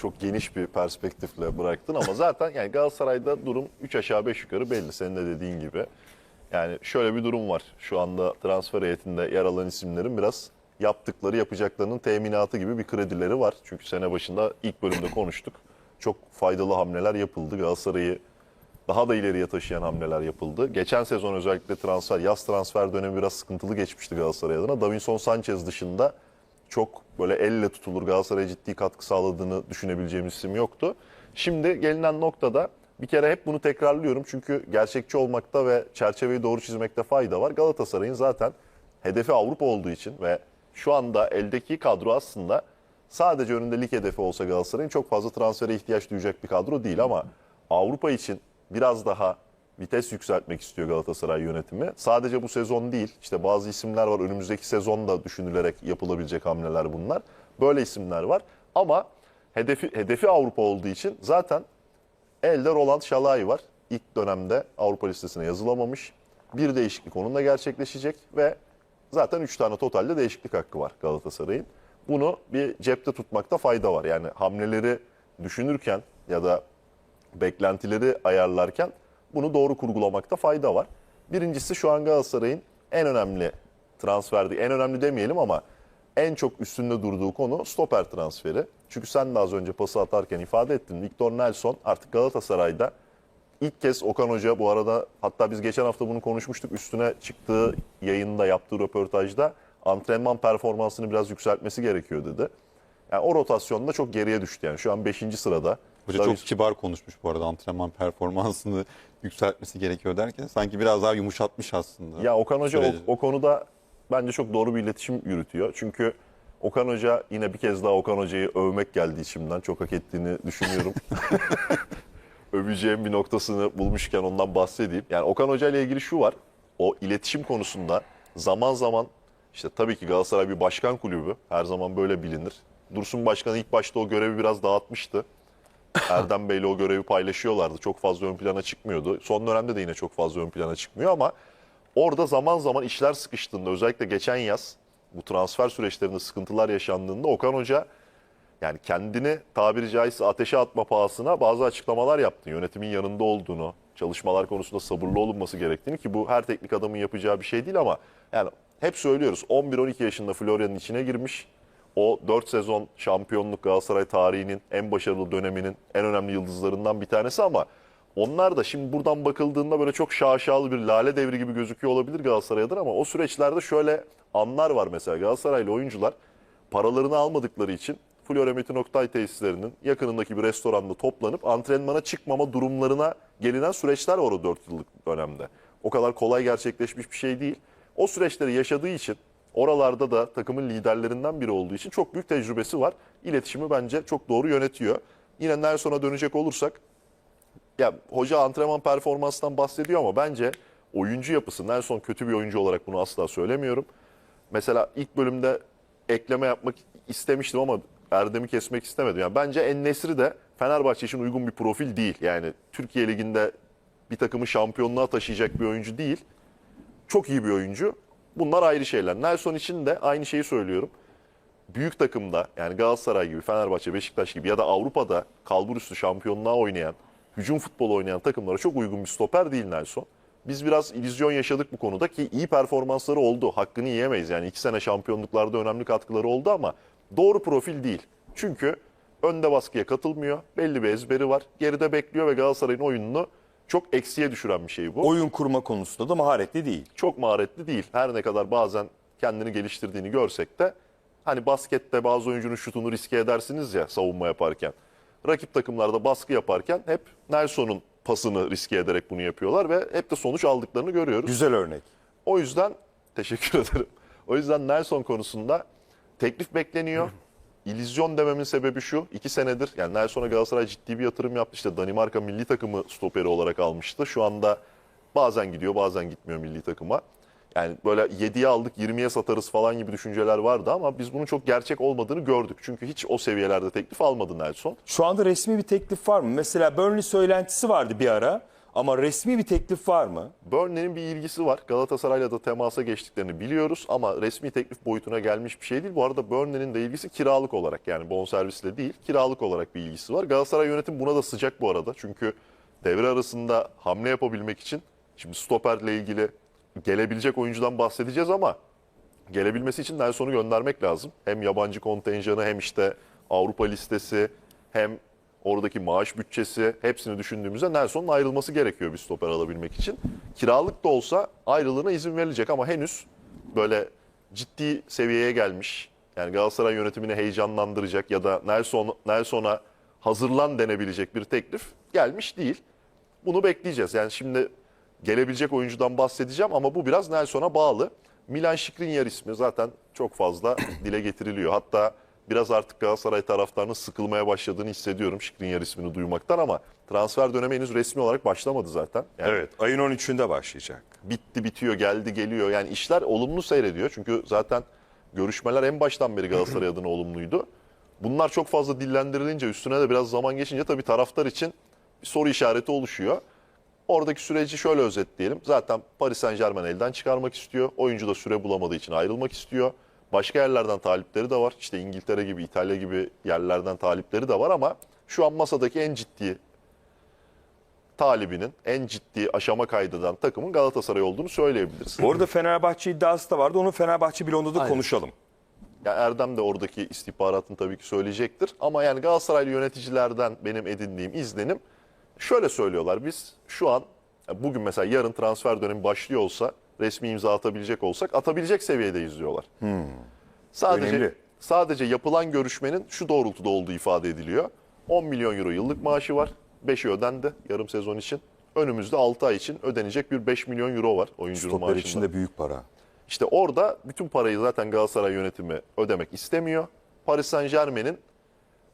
çok geniş bir perspektifle bıraktın ama zaten yani Galatasaray'da durum 3 aşağı 5 yukarı belli senin de dediğin gibi. Yani şöyle bir durum var. Şu anda transfer heyetinde yer alan isimlerin biraz yaptıkları yapacaklarının teminatı gibi bir kredileri var. Çünkü sene başında ilk bölümde konuştuk. Çok faydalı hamleler yapıldı. Galatasaray'ı daha da ileriye taşıyan hamleler yapıldı. Geçen sezon özellikle transfer, yaz transfer dönemi biraz sıkıntılı geçmişti Galatasaray adına. Davinson Sanchez dışında çok böyle elle tutulur Galatasaray'a ciddi katkı sağladığını düşünebileceğimiz isim yoktu. Şimdi gelinen noktada bir kere hep bunu tekrarlıyorum çünkü gerçekçi olmakta ve çerçeveyi doğru çizmekte fayda var. Galatasaray'ın zaten hedefi Avrupa olduğu için ve şu anda eldeki kadro aslında sadece önünde lig hedefi olsa Galatasaray'ın çok fazla transfere ihtiyaç duyacak bir kadro değil ama Avrupa için biraz daha vites yükseltmek istiyor Galatasaray yönetimi. Sadece bu sezon değil, işte bazı isimler var önümüzdeki sezon da düşünülerek yapılabilecek hamleler bunlar. Böyle isimler var ama hedefi hedefi Avrupa olduğu için zaten elde Roland Şalay var. İlk dönemde Avrupa listesine yazılamamış. Bir değişiklik onunla gerçekleşecek ve zaten 3 tane totalde değişiklik hakkı var Galatasaray'ın. Bunu bir cepte tutmakta fayda var. Yani hamleleri düşünürken ya da beklentileri ayarlarken bunu doğru kurgulamakta fayda var. Birincisi şu an Galatasaray'ın en önemli transferdi. En önemli demeyelim ama en çok üstünde durduğu konu stoper transferi. Çünkü sen de az önce pası atarken ifade ettin. Victor Nelson artık Galatasaray'da ilk kez Okan Hoca bu arada hatta biz geçen hafta bunu konuşmuştuk. Üstüne çıktığı yayında yaptığı röportajda antrenman performansını biraz yükseltmesi gerekiyor dedi. Yani o rotasyonda çok geriye düştü yani. Şu an 5. sırada. Hoca Davis- çok kibar konuşmuş bu arada antrenman performansını yükseltmesi gerekiyor derken. Sanki biraz daha yumuşatmış aslında. Ya Okan Hoca o, o konuda bence çok doğru bir iletişim yürütüyor. Çünkü Okan Hoca yine bir kez daha Okan Hoca'yı övmek geldi içimden. Çok hak ettiğini düşünüyorum. Öveceğim bir noktasını bulmuşken ondan bahsedeyim. Yani Okan Hoca ile ilgili şu var. O iletişim konusunda zaman zaman işte tabii ki Galatasaray bir başkan kulübü. Her zaman böyle bilinir. Dursun Başkan ilk başta o görevi biraz dağıtmıştı. Erdem Bey'le o görevi paylaşıyorlardı. Çok fazla ön plana çıkmıyordu. Son dönemde de yine çok fazla ön plana çıkmıyor ama orada zaman zaman işler sıkıştığında özellikle geçen yaz bu transfer süreçlerinde sıkıntılar yaşandığında Okan Hoca yani kendini tabiri caizse ateşe atma pahasına bazı açıklamalar yaptı. Yönetimin yanında olduğunu, çalışmalar konusunda sabırlı olunması gerektiğini ki bu her teknik adamın yapacağı bir şey değil ama yani hep söylüyoruz 11-12 yaşında Florya'nın içine girmiş. O 4 sezon şampiyonluk Galatasaray tarihinin en başarılı döneminin en önemli yıldızlarından bir tanesi ama onlar da şimdi buradan bakıldığında böyle çok şaşalı bir lale devri gibi gözüküyor olabilir Galatasaray'dır ama o süreçlerde şöyle anlar var mesela Galatasaraylı oyuncular paralarını almadıkları için Flora Metin Oktay tesislerinin yakınındaki bir restoranda toplanıp antrenmana çıkmama durumlarına gelinen süreçler var o 4 yıllık dönemde. O kadar kolay gerçekleşmiş bir şey değil. O süreçleri yaşadığı için oralarda da takımın liderlerinden biri olduğu için çok büyük tecrübesi var. İletişimi bence çok doğru yönetiyor. Yine Nelson'a dönecek olursak ya hoca antrenman performansından bahsediyor ama bence oyuncu yapısı Nelson kötü bir oyuncu olarak bunu asla söylemiyorum. Mesela ilk bölümde ekleme yapmak istemiştim ama Erdem'i kesmek istemedim. Yani bence En-Nesri de Fenerbahçe için uygun bir profil değil. Yani Türkiye Ligi'nde bir takımı şampiyonluğa taşıyacak bir oyuncu değil. Çok iyi bir oyuncu. Bunlar ayrı şeyler. Nelson için de aynı şeyi söylüyorum. Büyük takımda yani Galatasaray gibi, Fenerbahçe, Beşiktaş gibi ya da Avrupa'da kalbur üstü şampiyonluğa oynayan, hücum futbolu oynayan takımlara çok uygun bir stoper değil Nelson. Biz biraz illüzyon yaşadık bu konuda ki iyi performansları oldu. Hakkını yiyemeyiz. Yani iki sene şampiyonluklarda önemli katkıları oldu ama doğru profil değil. Çünkü önde baskıya katılmıyor. Belli bir ezberi var. Geride bekliyor ve Galatasaray'ın oyununu çok eksiye düşüren bir şey bu. Oyun kurma konusunda da maharetli değil. çok maharetli değil. Her ne kadar bazen kendini geliştirdiğini görsek de hani baskette bazı oyuncunun şutunu riske edersiniz ya savunma yaparken. Rakip takımlarda baskı yaparken hep Nelson'un pasını riske ederek bunu yapıyorlar ve hep de sonuç aldıklarını görüyoruz. Güzel örnek. O yüzden teşekkür ederim. O yüzden Nelson konusunda teklif bekleniyor. İllüzyon dememin sebebi şu. iki senedir yani Nelson'a Galatasaray ciddi bir yatırım yaptı. İşte Danimarka milli takımı stoperi olarak almıştı. Şu anda bazen gidiyor bazen gitmiyor milli takıma. Yani böyle 7'ye aldık 20'ye satarız falan gibi düşünceler vardı ama biz bunun çok gerçek olmadığını gördük. Çünkü hiç o seviyelerde teklif almadı Nelson. Şu anda resmi bir teklif var mı? Mesela Burnley söylentisi vardı bir ara. Ama resmi bir teklif var mı? Burnley'nin bir ilgisi var. Galatasaray'la da temasa geçtiklerini biliyoruz ama resmi teklif boyutuna gelmiş bir şey değil. Bu arada Burnley'nin de ilgisi kiralık olarak yani bonservisle değil kiralık olarak bir ilgisi var. Galatasaray yönetim buna da sıcak bu arada. Çünkü devre arasında hamle yapabilmek için şimdi stoperle ilgili gelebilecek oyuncudan bahsedeceğiz ama gelebilmesi için Nelson'u göndermek lazım. Hem yabancı kontenjanı hem işte Avrupa listesi hem oradaki maaş bütçesi hepsini düşündüğümüzde Nelson'un ayrılması gerekiyor bir stoper alabilmek için. Kiralık da olsa ayrılığına izin verilecek ama henüz böyle ciddi seviyeye gelmiş. Yani Galatasaray yönetimini heyecanlandıracak ya da Nelson Nelson'a hazırlan denebilecek bir teklif gelmiş değil. Bunu bekleyeceğiz. Yani şimdi gelebilecek oyuncudan bahsedeceğim ama bu biraz Nelson'a bağlı. Milan Skriniar ismi zaten çok fazla dile getiriliyor. Hatta biraz artık Galatasaray taraftarının sıkılmaya başladığını hissediyorum Skriniar ismini duymaktan ama transfer dönemi henüz resmi olarak başlamadı zaten. Yani Evet. Ayın 13'ünde başlayacak. bitti bitiyor geldi geliyor yani işler olumlu seyrediyor. Çünkü zaten görüşmeler en baştan beri Galatasaray adına olumluydu. Bunlar çok fazla dillendirilince üstüne de biraz zaman geçince tabii taraftar için bir soru işareti oluşuyor. Oradaki süreci şöyle özetleyelim. Zaten Paris Saint Germain elden çıkarmak istiyor. Oyuncu da süre bulamadığı için ayrılmak istiyor. Başka yerlerden talipleri de var. İşte İngiltere gibi, İtalya gibi yerlerden talipleri de var ama şu an masadaki en ciddi talibinin, en ciddi aşama kaydeden takımın Galatasaray olduğunu söyleyebiliriz. Bu arada Fenerbahçe iddiası da vardı. Onu Fenerbahçe bloğunda da Aynen. konuşalım. Ya Erdem de oradaki istihbaratını tabii ki söyleyecektir. Ama yani Galatasaraylı yöneticilerden benim edindiğim izlenim şöyle söylüyorlar. Biz şu an bugün mesela yarın transfer dönemi başlıyor olsa resmi imza atabilecek olsak atabilecek seviyedeyiz diyorlar. Sadece Önemli. sadece yapılan görüşmenin şu doğrultuda olduğu ifade ediliyor. 10 milyon euro yıllık maaşı var. 5'i ödendi yarım sezon için. Önümüzde 6 ay için ödenecek bir 5 milyon euro var oyuncunun Stoper maaşında. için de büyük para. İşte orada bütün parayı zaten Galatasaray yönetimi ödemek istemiyor. Paris Saint Germain'in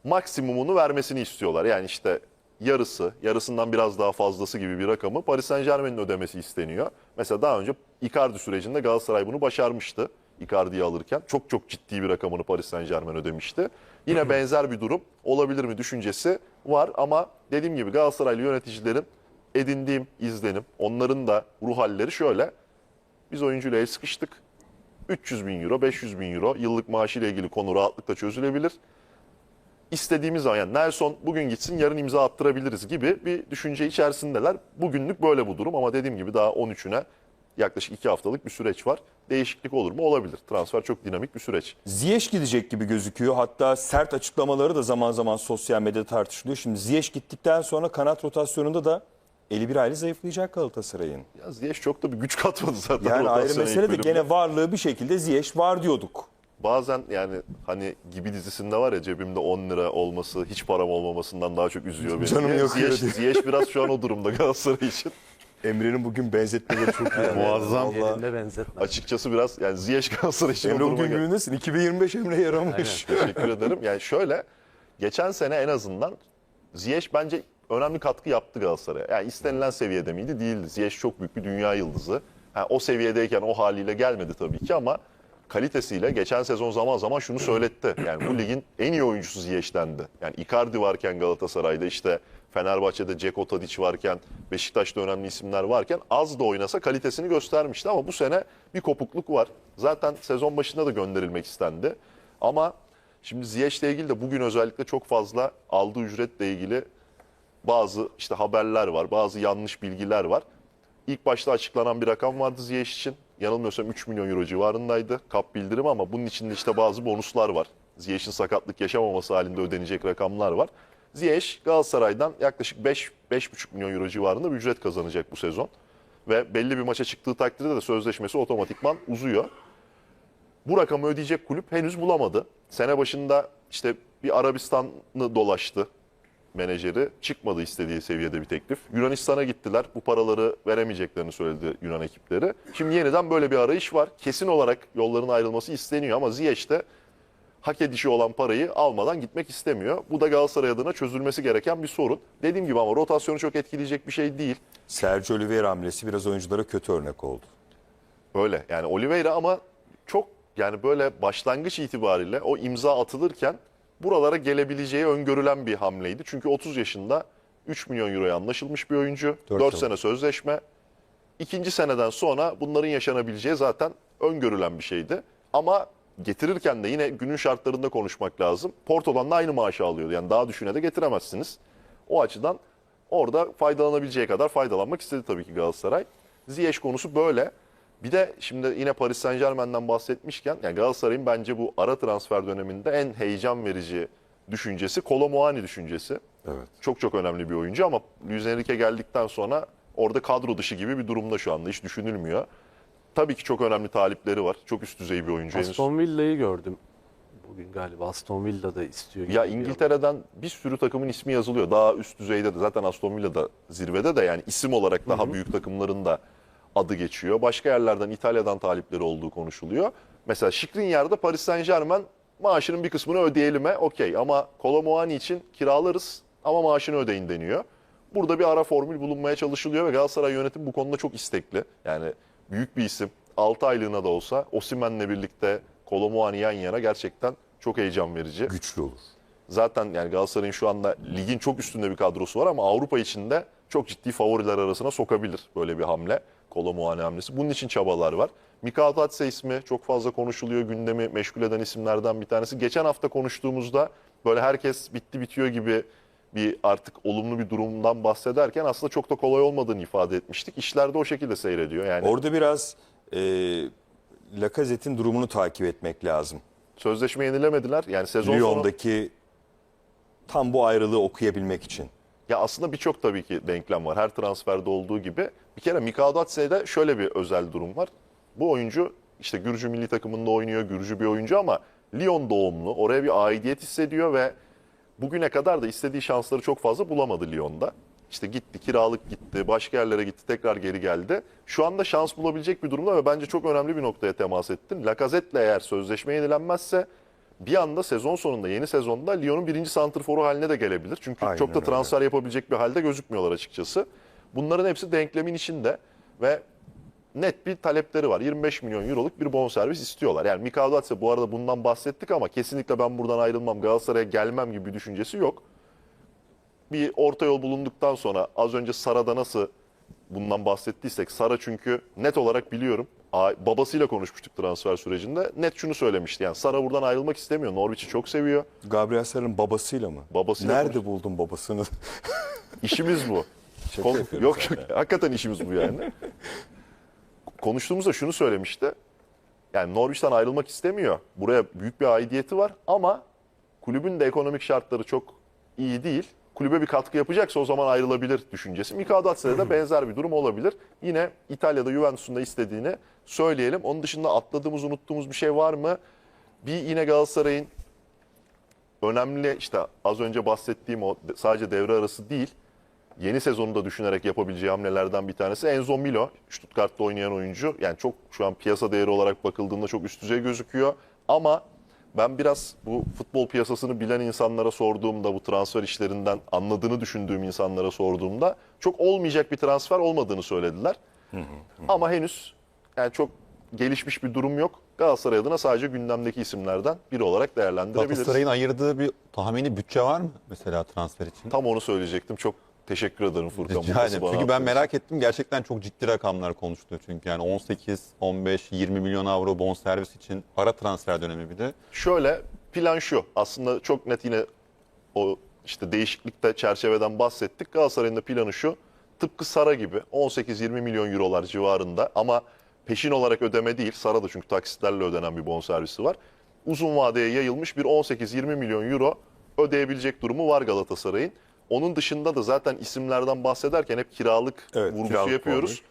maksimumunu vermesini istiyorlar. Yani işte yarısı, yarısından biraz daha fazlası gibi bir rakamı Paris Saint Germain'in ödemesi isteniyor. Mesela daha önce Icardi sürecinde Galatasaray bunu başarmıştı. Icardi'yi alırken çok çok ciddi bir rakamını Paris Saint Germain ödemişti. Yine benzer bir durum olabilir mi düşüncesi var ama dediğim gibi Galatasaraylı yöneticilerin edindiğim izlenim, onların da ruh halleri şöyle. Biz oyuncuyla el sıkıştık. 300 bin euro, 500 bin euro yıllık maaşıyla ilgili konu rahatlıkla çözülebilir. İstediğimiz zaman yani Nelson bugün gitsin yarın imza attırabiliriz gibi bir düşünce içerisindeler. Bugünlük böyle bu durum ama dediğim gibi daha 13'üne yaklaşık 2 haftalık bir süreç var. Değişiklik olur mu? Olabilir. Transfer çok dinamik bir süreç. Ziyech gidecek gibi gözüküyor. Hatta sert açıklamaları da zaman zaman sosyal medyada tartışılıyor. Şimdi Ziyech gittikten sonra kanat rotasyonunda da eli bir aile zayıflayacak Galatasaray'ın. Ya Ziyech çok da bir güç katmadı zaten. Yani ayrı mesele de gene varlığı bir şekilde Ziyech var diyorduk. Bazen yani hani gibi dizisinde var ya cebimde 10 lira olması hiç param olmamasından daha çok üzüyor beni. Canım yakıyor Ziyech. Ziyech biraz şu an o durumda Galatasaray için. Emre'nin bugün benzetmeleri çok iyi. Muazzam. Yerinde benzetme. Açıkçası biraz yani Ziyech Galatasaray için o Emre duruma bugün geldi. günündesin. 2025 Emre yaramış. Teşekkür ederim. Yani şöyle geçen sene en azından Ziyech bence önemli katkı yaptı Galatasaray'a. Yani istenilen seviyede miydi? Değildi. Ziyech çok büyük bir dünya yıldızı. Ha, o seviyedeyken o haliyle gelmedi tabii ki ama kalitesiyle geçen sezon zaman zaman şunu söyletti. Yani bu ligin en iyi oyuncusu Ziyech'tendi. Yani Icardi varken Galatasaray'da işte Fenerbahçe'de Ceko Tadic varken, Beşiktaş'ta önemli isimler varken az da oynasa kalitesini göstermişti ama bu sene bir kopukluk var. Zaten sezon başında da gönderilmek istendi. Ama şimdi Ziyech'le ilgili de bugün özellikle çok fazla aldığı ücretle ilgili bazı işte haberler var, bazı yanlış bilgiler var. İlk başta açıklanan bir rakam vardı Ziyech için. Yanılmıyorsam 3 milyon euro civarındaydı kap bildirimi ama bunun içinde işte bazı bonuslar var. Ziyech'in sakatlık yaşamaması halinde ödenecek rakamlar var. Ziyech Galatasaray'dan yaklaşık 5 5,5 milyon euro civarında bir ücret kazanacak bu sezon. Ve belli bir maça çıktığı takdirde de sözleşmesi otomatikman uzuyor. Bu rakamı ödeyecek kulüp henüz bulamadı. Sene başında işte bir Arabistan'ı dolaştı menajeri. Çıkmadı istediği seviyede bir teklif. Yunanistan'a gittiler. Bu paraları veremeyeceklerini söyledi Yunan ekipleri. Şimdi yeniden böyle bir arayış var. Kesin olarak yolların ayrılması isteniyor ama Ziyech de hak edişi olan parayı almadan gitmek istemiyor. Bu da Galatasaray adına çözülmesi gereken bir sorun. Dediğim gibi ama rotasyonu çok etkileyecek bir şey değil. Sergio Oliveira hamlesi biraz oyunculara kötü örnek oldu. Öyle yani Oliveira ama çok yani böyle başlangıç itibariyle o imza atılırken buralara gelebileceği öngörülen bir hamleydi. Çünkü 30 yaşında 3 milyon euroya anlaşılmış bir oyuncu. Dört 4 yıl. sene sözleşme. İkinci seneden sonra bunların yaşanabileceği zaten öngörülen bir şeydi. Ama getirirken de yine günün şartlarında konuşmak lazım. Porto'dan da aynı maaşı alıyordu. Yani daha düşüne de getiremezsiniz. O açıdan orada faydalanabileceği kadar faydalanmak istedi tabii ki Galatasaray. Ziyech konusu böyle. Bir de şimdi yine Paris Saint Germain'den bahsetmişken yani Galatasaray'ın bence bu ara transfer döneminde en heyecan verici düşüncesi Kolomuani düşüncesi. Evet. Çok çok önemli bir oyuncu ama Luis Enrique geldikten sonra orada kadro dışı gibi bir durumda şu anda hiç düşünülmüyor. Tabii ki çok önemli talipleri var. Çok üst düzey bir oyuncu. Aston Villa'yı gördüm. Bugün galiba Aston Villa da istiyor. Ya İngiltere'den bir sürü takımın ismi yazılıyor. Daha üst düzeyde de zaten Aston Villa'da zirvede de yani isim olarak daha büyük takımların da adı geçiyor. Başka yerlerden İtalya'dan talipleri olduğu konuşuluyor. Mesela Skriniar'da Paris Saint Germain maaşının bir kısmını ödeyelim'e okey ama Kolomuani için kiralarız ama maaşını ödeyin deniyor. Burada bir ara formül bulunmaya çalışılıyor ve Galatasaray yönetimi bu konuda çok istekli. Yani büyük bir isim 6 aylığına da olsa Osimhen'le birlikte Kolomuani yan yana gerçekten çok heyecan verici. Güçlü olur. Zaten yani Galatasaray'ın şu anda ligin çok üstünde bir kadrosu var ama Avrupa içinde çok ciddi favoriler arasına sokabilir böyle bir hamle. Kolomuani hamlesi. Bunun için çabalar var. Mikal Tatse ismi çok fazla konuşuluyor. Gündemi meşgul eden isimlerden bir tanesi. Geçen hafta konuştuğumuzda böyle herkes bitti bitiyor gibi bir artık olumlu bir durumdan bahsederken aslında çok da kolay olmadığını ifade etmiştik. İşler de o şekilde seyrediyor. Yani Orada biraz e, Lacazette'in durumunu takip etmek lazım. sözleşme yenilemediler. Yani sezon sonu Lyon'daki tam bu ayrılığı okuyabilmek için. Ya aslında birçok tabii ki denklem var. Her transferde olduğu gibi. Bir kere Mikadotse'de şöyle bir özel durum var. Bu oyuncu işte Gürcü milli takımında oynuyor. Gürcü bir oyuncu ama Lyon doğumlu. Oraya bir aidiyet hissediyor ve bugüne kadar da istediği şansları çok fazla bulamadı Lyon'da. İşte gitti, kiralık gitti, başka yerlere gitti, tekrar geri geldi. Şu anda şans bulabilecek bir durumda ve bence çok önemli bir noktaya temas ettin. Lacazette'le eğer sözleşme yenilenmezse bir anda sezon sonunda, yeni sezonda Lyon'un birinci santrforu haline de gelebilir. Çünkü Aynen çok da öyle. transfer yapabilecek bir halde gözükmüyorlar açıkçası. Bunların hepsi denklemin içinde ve net bir talepleri var. 25 milyon euroluk bir bonservis istiyorlar. Yani Mikadotse bu arada bundan bahsettik ama kesinlikle ben buradan ayrılmam, Galatasaray'a gelmem gibi bir düşüncesi yok. Bir orta yol bulunduktan sonra az önce Sara'da nasıl bundan bahsettiysek Sara çünkü net olarak biliyorum. Babasıyla konuşmuştuk transfer sürecinde. Net şunu söylemişti. Yani Sara buradan ayrılmak istemiyor. Norwich'i çok seviyor. Gabriel Sar'ın babasıyla mı? Babasıyla Nerede konuş- buldun babasını? İşimiz bu. Şaka yok yok. Hakikaten işimiz bu yani. Konuştuğumuzda şunu söylemişti. Yani Norwich'ten ayrılmak istemiyor. Buraya büyük bir aidiyeti var ama kulübün de ekonomik şartları çok iyi değil. Kulübe bir katkı yapacaksa o zaman ayrılabilir düşüncesi. Mikadotse'de de benzer bir durum olabilir. Yine İtalya'da Juventus'un da istediğini söyleyelim. Onun dışında atladığımız, unuttuğumuz bir şey var mı? Bir yine Galatasaray'ın önemli işte az önce bahsettiğim o de- sadece devre arası değil yeni sezonu da düşünerek yapabileceği hamlelerden bir tanesi Enzo Milo. Stuttgart'ta oynayan oyuncu. Yani çok şu an piyasa değeri olarak bakıldığında çok üst düzey gözüküyor. Ama ben biraz bu futbol piyasasını bilen insanlara sorduğumda bu transfer işlerinden anladığını düşündüğüm insanlara sorduğumda çok olmayacak bir transfer olmadığını söylediler. Ama henüz yani çok gelişmiş bir durum yok. Galatasaray adına sadece gündemdeki isimlerden biri olarak değerlendirebiliriz. Galatasaray'ın ayırdığı bir tahmini bütçe var mı mesela transfer için? Tam onu söyleyecektim. Çok teşekkür ederim Furkan. bana Çünkü ben merak ettim. Gerçekten çok ciddi rakamlar konuştu çünkü. Yani 18, 15, 20 milyon avro bonservis için ara transfer dönemi bir de. Şöyle plan şu. Aslında çok net yine o işte değişiklikte çerçeveden bahsettik. Galatasaray'ın da planı şu. Tıpkı Sara gibi 18-20 milyon eurolar civarında ama peşin olarak ödeme değil. Sara da çünkü taksitlerle ödenen bir bonservisi var. Uzun vadeye yayılmış bir 18-20 milyon euro ödeyebilecek durumu var Galatasaray'ın. Onun dışında da zaten isimlerden bahsederken hep kiralık Evet, vurgusu kiralık yapıyoruz.